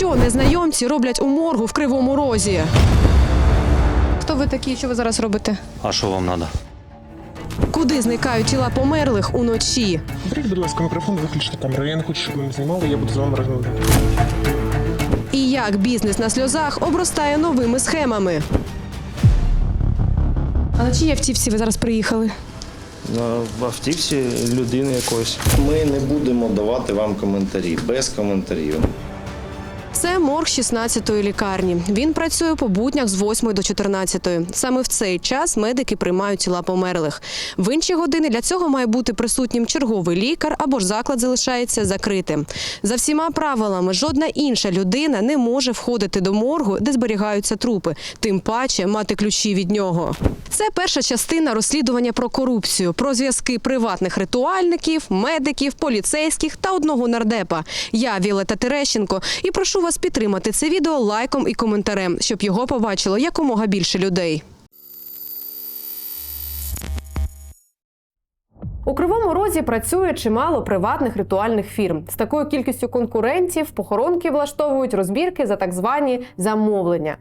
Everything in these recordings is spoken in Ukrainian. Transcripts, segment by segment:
Що незнайомці роблять у моргу в кривому розі? Хто ви такі? Що ви зараз робите? А що вам треба? Куди зникають тіла померлих уночі? Беріть, будь ласка, мікрофон, виключте камеру. Я не хочу, щоб ви мене знімали, я буду з вами розмовляти. І як бізнес на сльозах обростає новими схемами? А на чиїй автівці ви зараз приїхали? На автівці людини якоїсь. Ми не будемо давати вам коментарі без коментарів. Це морг 16-ї лікарні. Він працює по буднях з 8 до 14. Саме в цей час медики приймають тіла померлих. В інші години для цього має бути присутнім черговий лікар або ж заклад залишається закритим. За всіма правилами, жодна інша людина не може входити до моргу, де зберігаються трупи, тим паче мати ключі від нього. Це перша частина розслідування про корупцію, про зв'язки приватних ритуальників, медиків, поліцейських та одного нардепа. Я Вілета Терещенко і прошу вас підтримати це відео лайком і коментарем, щоб його побачило якомога більше людей. У кривому розі працює чимало приватних ритуальних фірм. З такою кількістю конкурентів похоронки влаштовують розбірки за так звані замовлення.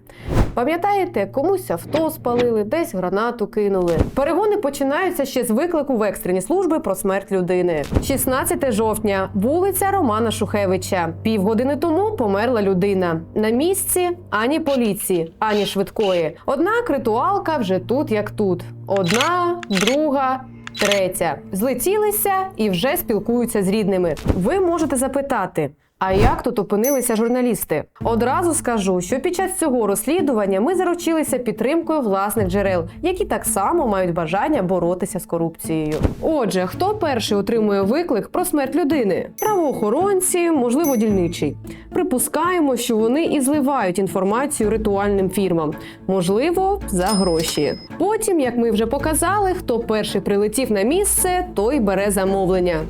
Пам'ятаєте, комусь авто спалили, десь гранату кинули. Перегони починаються ще з виклику в екстрені служби про смерть людини. 16 жовтня, вулиця Романа Шухевича. Півгодини тому померла людина. На місці ані поліції, ані швидкої. Однак ритуалка вже тут як тут. Одна, друга. Третя злетілися і вже спілкуються з рідними. Ви можете запитати. А як тут опинилися журналісти? Одразу скажу, що під час цього розслідування ми заручилися підтримкою власних джерел, які так само мають бажання боротися з корупцією. Отже, хто перший отримує виклик про смерть людини? Правоохоронці, можливо, дільничий. Припускаємо, що вони і зливають інформацію ритуальним фірмам, можливо, за гроші. Потім, як ми вже показали, хто перший прилетів на місце, той бере замовлення.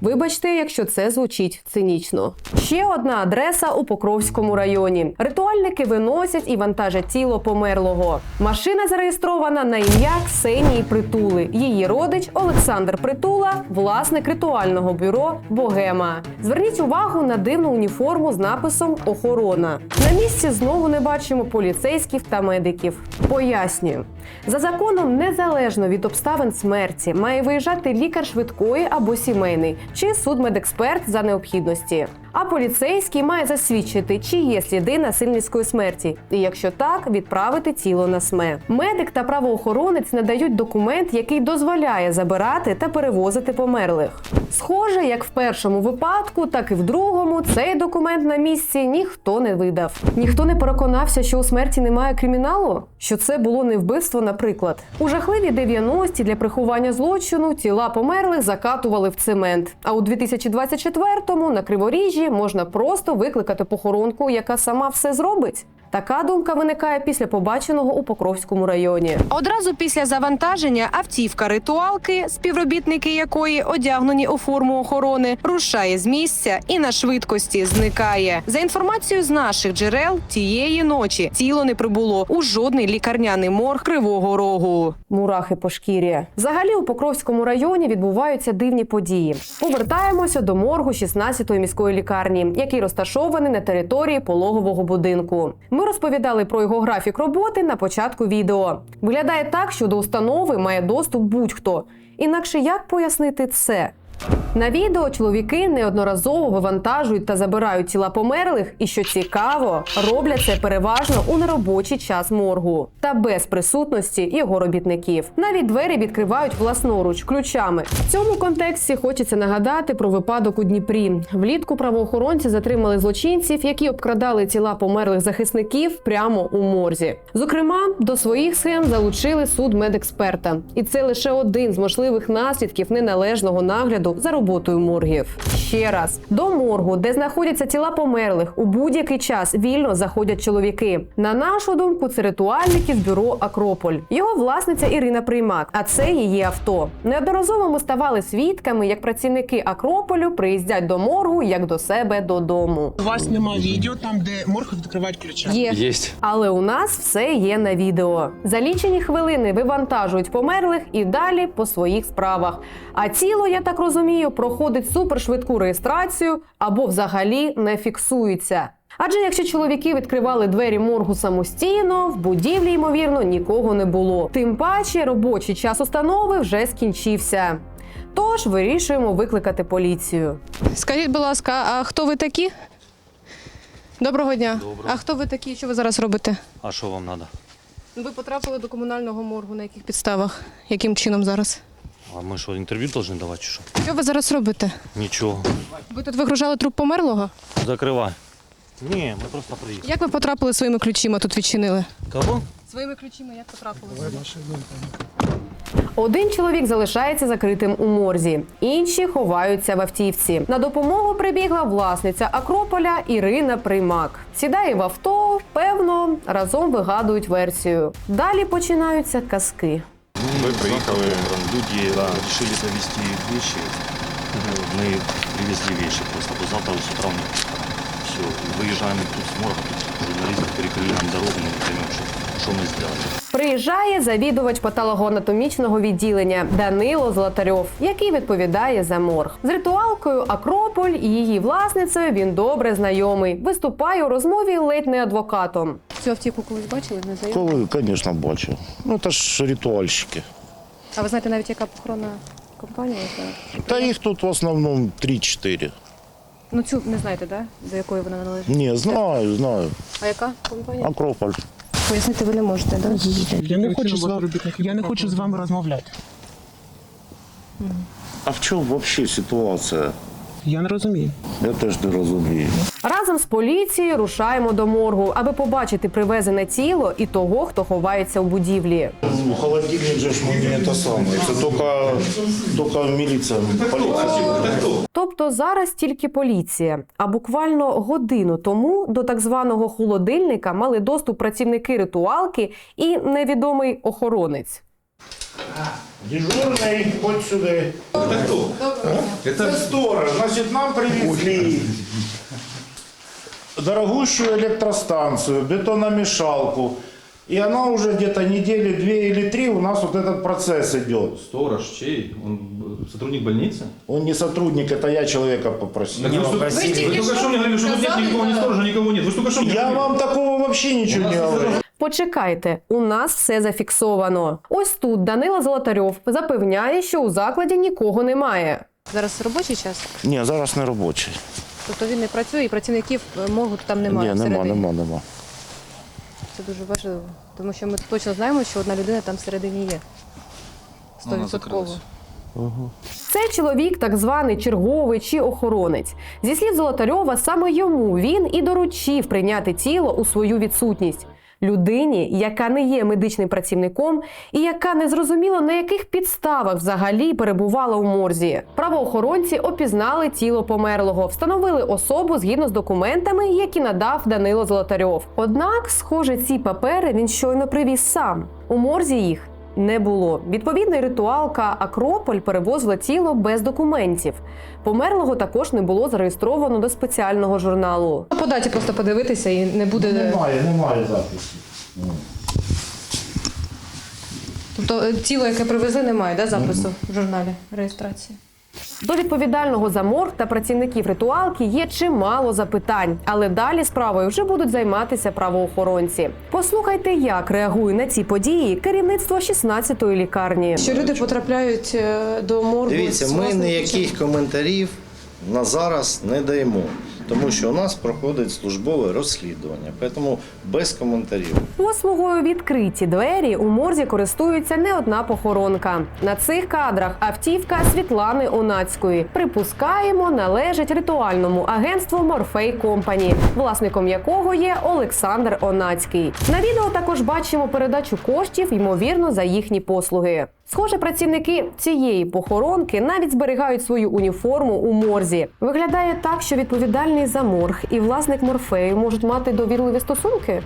Вибачте, якщо це звучить цинічно. Ще одна адреса у Покровському районі. Ритуальники виносять і вантажать тіло померлого. Машина зареєстрована на ім'я Ксенії Притули. Її родич Олександр Притула, власник ритуального бюро Богема. Зверніть увагу на дивну уніформу з написом Охорона. На місці знову не бачимо поліцейських та медиків. Пояснюю. За законом, незалежно від обставин смерті, має виїжджати лікар швидкої або сімейний чи судмедексперт за необхідності. А поліцейський має засвідчити, чи є сліди насильницької смерті, і якщо так, відправити тіло на СМЕ. Медик та правоохоронець надають документ, який дозволяє забирати та перевозити померлих. Схоже, як в першому випадку, так і в другому цей документ на місці ніхто не видав. Ніхто не переконався, що у смерті немає криміналу, що це було не вбивство, наприклад. У жахливі 90-ті для приховання злочину тіла померлих закатували в цемент. А у 2024-му на криворіжжі можна просто викликати похоронку, яка сама все зробить. Така думка виникає після побаченого у Покровському районі. Одразу після завантаження автівка ритуалки, співробітники якої одягнені у форму охорони, рушає з місця і на швидкості зникає. За інформацією з наших джерел, тієї ночі тіло не прибуло у жодний лікарняний морг Кривого Рогу. Мурахи по шкірі. Взагалі у Покровському районі відбуваються дивні події. Повертаємося до моргу 16-ї міської лікарні, який розташований на території пологового будинку. Ми розповідали про його графік роботи на початку відео. Виглядає так, що до установи має доступ будь-хто. Інакше як пояснити це? На відео чоловіки неодноразово вивантажують та забирають тіла померлих, і що цікаво, роблять це переважно у неробочий час моргу та без присутності його робітників. Навіть двері відкривають власноруч ключами. В цьому контексті хочеться нагадати про випадок у Дніпрі. Влітку правоохоронці затримали злочинців, які обкрадали тіла померлих захисників прямо у морзі. Зокрема, до своїх схем залучили суд медексперта, і це лише один з можливих наслідків неналежного нагляду за роботою моргів. Ще раз до моргу, де знаходяться тіла померлих, у будь-який час вільно заходять чоловіки. На нашу думку, це ритуальники з бюро Акрополь. Його власниця Ірина Приймак, а це її авто. Неодноразово ми ставали свідками, як працівники Акрополю приїздять до моргу як до себе додому. У вас нема відео там, де морг відкривають ключа. Є Єсть. але у нас все є на відео. За лічені хвилини вивантажують померлих і далі по своїх справах. А тіло, я так розумію, проходить супершвидку реєстрацію або взагалі не фіксується. Адже якщо чоловіки відкривали двері моргу самостійно, в будівлі ймовірно нікого не було. Тим паче робочий час установи вже скінчився. Тож вирішуємо викликати поліцію. Скажіть, будь ласка, а хто ви такі? Доброго дня. Доброго. А хто ви такі? Що ви зараз робите? А що вам треба? Ви потрапили до комунального моргу. На яких підставах? Яким чином зараз? А ми що, інтерв'ю повинні давати чи що? Що ви зараз робите? Нічого. Ви тут вигружали труп померлого? Закривай. Ні, ми просто приїхали. Як ви потрапили своїми ключима тут відчинили? Кого? Своїми ключима як потрапили? Один чоловік залишається закритим у морзі, інші ховаються в автівці. На допомогу прибігла власниця Акрополя Ірина Приймак. Сідає в авто, певно, разом вигадують версію. Далі починаються казки. Мы приехали, люди решили завести вещи. Мы привезли вещи просто. Вот завтра с утра все. Выезжаем тут с морга, тут журналисты перекрыли нам дорогу, мы не поймем, что, что мы сделали. Приїжджає завідувач патологоанатомічного відділення Данило Златарьов, який відповідає за морг. З ритуалкою Акрополь і її власницею він добре знайомий. Виступає у розмові ледь не адвокатом. Цю автівку колись бачили? Не знаю. Коли, звісно, бачив. Ну, це ж ритуальщики. А ви знаєте навіть яка похоронна компанія? Та їх тут в основному 3-4. Ну цю не знаєте, да? до якої вона належить? Ні, знаю, знаю. А яка компанія? Акрополь. Пояснити ви не можете, так? Я не хочу з вами, я не хочу з вами розмовляти. А в чому взагалі ситуація? Я не розумію. Я теж не розумію. Разом з поліцією рушаємо до моргу, аби побачити привезене тіло і того, хто ховається у будівлі. Ну, холодильник же ж мені те саме. Це тільки, тільки міліція, поліція. Тобто зараз тільки поліція. А буквально годину тому до так званого холодильника мали доступ працівники ритуалки і невідомий охоронець. Дежурний, ходь сюди. Це хто? Це сторож. Значить, нам привезли дорогущую электростанцию, бетономешалку. И она уже где-то недели две или три у нас вот этот процесс идет. Сторож чей? Он сотрудник больницы? Он не сотрудник, это я человека попросил. Так вы, только- вы только что мне говорили, что тут нет никого, ни сторожа, никого нет. Вы только что мне Я говорили. вам такого вообще ничего не говорю. Почекайте, у нас все зафіксовано. Ось тут Данила Золотарьов запевняє, що у закладі нікого немає. Зараз робочий час, Ні, зараз не робочий. тобто він не працює і працівників е, моргу там немає. Ні, нема, нема, нема. Це дуже важливо, тому що ми точно знаємо, що одна людина там всередині є. Стовідсотково. закрилась. Це чоловік, так званий черговий чи охоронець. Зі слів Золотарьова, саме йому він і доручив прийняти тіло у свою відсутність. Людині, яка не є медичним працівником і яка не зрозуміло на яких підставах взагалі перебувала у морзі. Правоохоронці опізнали тіло померлого, встановили особу згідно з документами, які надав Данило Золотарьов. Однак, схоже, ці папери він щойно привіз сам. У морзі їх не було. Відповідно, ритуалка Акрополь перевозила тіло без документів. Померлого також не було зареєстровано до спеціального журналу. По даті просто подивитися і не буде. Немає, немає запису. Тобто е, тіло, яке привезли, немає да, запису в журналі реєстрації. До відповідального за морг та працівників ритуалки є чимало запитань, але далі справою вже будуть займатися правоохоронці. Послухайте, як реагує на ці події керівництво 16-ї лікарні. Що люди потрапляють е, до моргу. Дивіться, ми ніяких коментарів на зараз не даємо, тому що у нас проходить службове розслідування, тому без коментарів. Послугою відкриті двері у морзі користується не одна похоронка. На цих кадрах автівка Світлани Онацької. Припускаємо, належить ритуальному агентству Морфей Компані, власником якого є Олександр Онацький. На відео також бачимо передачу коштів, ймовірно, за їхні послуги. Схоже, працівники цієї похоронки навіть зберігають свою уніформу у морзі. Виглядає так, що відповідальний за морг і власник морфею можуть мати довірливі стосунки.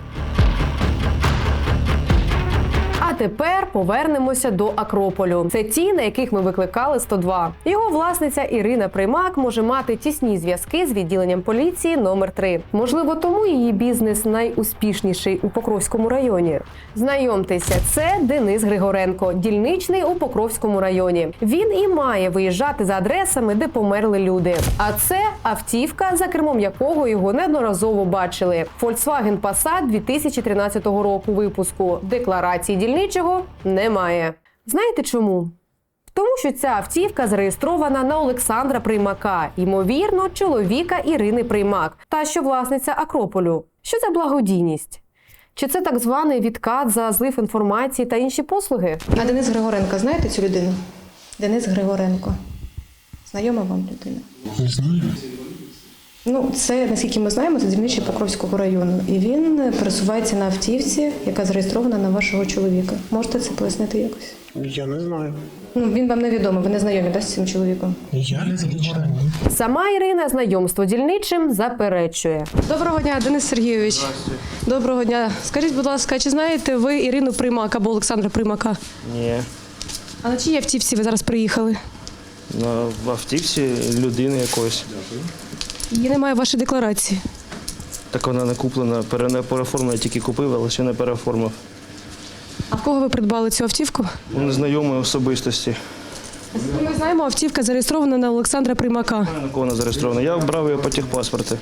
Тепер повернемося до Акрополю. Це ті, на яких ми викликали 102. Його власниця Ірина Приймак може мати тісні зв'язки з відділенням поліції номер 3 Можливо, тому її бізнес найуспішніший у Покровському районі. Знайомтеся, це Денис Григоренко, дільничний у Покровському районі. Він і має виїжджати за адресами, де померли люди. А це автівка, за кермом якого його неодноразово бачили. Volkswagen Passat 2013 року випуску. Декларації дільничого немає. Знаєте чому? Тому що ця автівка зареєстрована на Олександра Приймака, ймовірно, чоловіка Ірини Приймак, та що власниця Акрополю. Що це благодійність? Чи це так званий відкат за злив інформації та інші послуги? А Денис Григоренко, знаєте цю людину? Денис Григоренко. Знайома вам людина? Не знаю. Ну, це, наскільки ми знаємо, це дільничий Покровського району. І він пересувається на автівці, яка зареєстрована на вашого чоловіка. Можете це пояснити якось? Я не знаю. Ну, він вам невідомий, ви не знайомі да, з цим чоловіком. Я не знаю. Сама Ірина знайомство дільничим заперечує. Доброго дня, Денис Сергійович. Доброго дня. Скажіть, будь ласка, чи знаєте ви Ірину Примак або Олександра Примака? Ні. А на чиїй автівці ви зараз приїхали? На автівці людини якоїсь. Її немає в вашій декларації. Так вона не куплена, не переоформлена, тільки купив, але ще не переоформив. А в кого ви придбали цю автівку? У незнайомої особистості. Ми знаємо, автівка зареєстрована на Олександра Примака. На кого не зареєстрована. Я брав його по техпаспорті.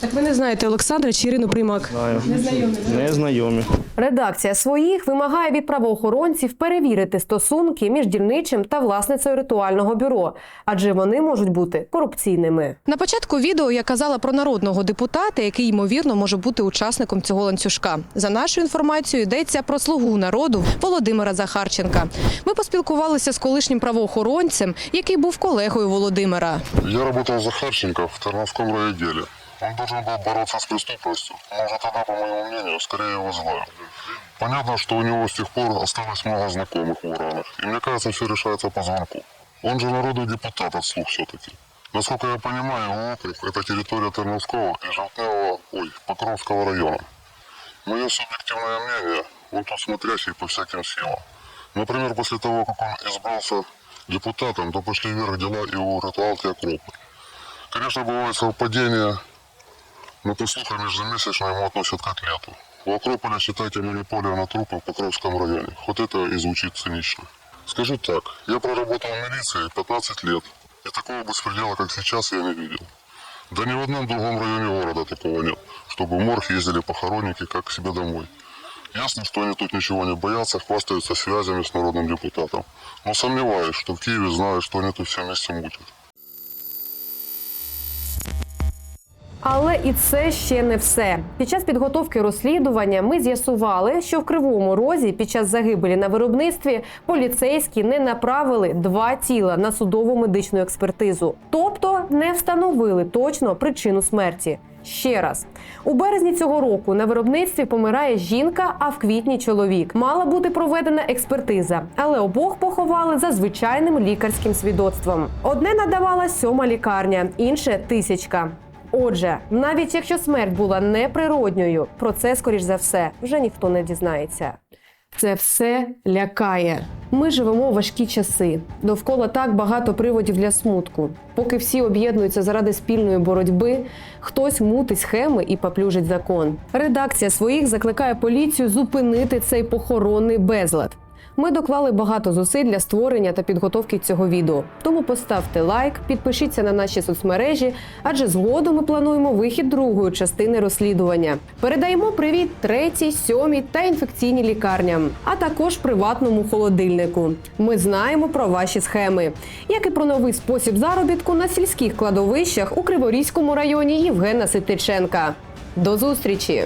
Так ви не знаєте Олександра чи Ірину Примак? Знаю. Не знайомі. Редакція своїх вимагає від правоохоронців перевірити стосунки між дільничим та власницею ритуального бюро, адже вони можуть бути корупційними. На початку відео я казала про народного депутата, який ймовірно може бути учасником цього ланцюжка. За нашою інформацією, йдеться про слугу народу Володимира Захарченка. Ми поспілкувалися з колишнім правоохоронцем, який був колегою Володимира. Я работал Захарченко в Тарновском райотделе. Он должен был бороться с преступностью, но уже тогда, по моему мнению, скорее его злая. Понятно, что у него с тех пор осталось много знакомых в уранах. И мне кажется, все решается по звонку. Он же народный депутат от слух все-таки. Насколько я понимаю, округ – это территория Тарновского и Желтневого, ой, Покровского района. Мое субъективное мнение, он тут смотрящий по всяким силам. Например, после того, как он избрался депутатом, то пошли вверх дела и у ритуалки Акрополь. Конечно, бывают совпадения, но по слухам ежемесячно ему относят к атлету. У Акрополя, считайте, монополия на трупы в Покровском районе. Хоть это и звучит цинично. Скажу так, я проработал в милиции 15 лет, и такого беспредела, как сейчас, я не видел. Да ни в одном другом районе города такого нет, чтобы в морг ездили похоронники как к себе домой. Ясно, что они тут ничего не боятся, хвастаются связями с народным депутатом. Но сомневаюсь, что в Киеве знают, что они тут все вместе мутят. Але і це ще не все. Під час підготовки розслідування ми з'ясували, що в кривому розі під час загибелі на виробництві поліцейські не направили два тіла на судову медичну експертизу, тобто не встановили точно причину смерті. Ще раз у березні цього року на виробництві помирає жінка, а в квітні чоловік. Мала бути проведена експертиза, але обох поховали за звичайним лікарським свідоцтвом. Одне надавала сьома лікарня, інше тисячка. Отже, навіть якщо смерть була неприродньою, про це, скоріш за все, вже ніхто не дізнається. Це все лякає. Ми живемо в важкі часи. Довкола так багато приводів для смутку. Поки всі об'єднуються заради спільної боротьби, хтось мутить схеми і поплюжить закон. Редакція своїх закликає поліцію зупинити цей похоронний безлад. Ми доклали багато зусиль для створення та підготовки цього відео. Тому поставте лайк, підпишіться на наші соцмережі, адже згодом ми плануємо вихід другої частини розслідування. Передаємо привіт третій, сьомій та інфекційній лікарням, а також приватному холодильнику. Ми знаємо про ваші схеми, як і про новий спосіб заробітку на сільських кладовищах у Криворізькому районі Євгена Ситиченка. До зустрічі!